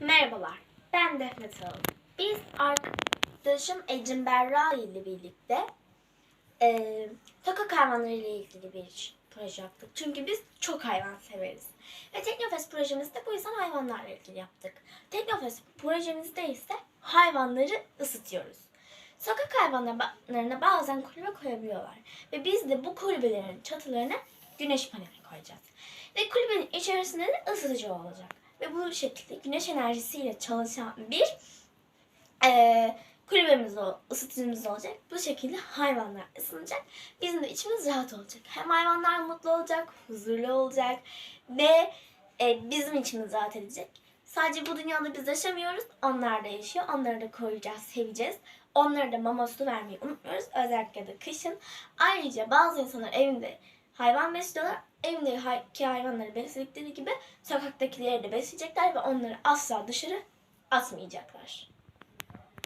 Merhabalar, ben Defne Sağım. Biz arkadaşım Ecin Berra ile birlikte e, sokak hayvanları ile ilgili bir proje yaptık. Çünkü biz çok hayvan severiz. Ve Teknofest projemizde bu yüzden hayvanlarla ilgili yaptık. Teknofest projemizde ise hayvanları ısıtıyoruz. Sokak hayvanlarına bazen kulübe koyabiliyorlar. Ve biz de bu kulübelerin çatılarına güneş paneli koyacağız. Ve kulübenin içerisinde de ısıtıcı olacak. Ve bu şekilde güneş enerjisiyle çalışan bir eee kulübemiz, ısıtıcımız olacak. Bu şekilde hayvanlar ısınacak. Bizim de içimiz rahat olacak. Hem hayvanlar mutlu olacak, huzurlu olacak ve e, bizim içimiz rahat edecek. Sadece bu dünyada biz yaşamıyoruz. Onlar da yaşıyor. Onları da koruyacağız, seveceğiz. Onlara da mama su vermeyi unutmuyoruz. Özellikle de kışın. Ayrıca bazı insanlar evinde hayvan besliyorlar. Evindeki hayvanları besledikleri gibi sokaktakileri de besleyecekler ve onları asla dışarı atmayacaklar.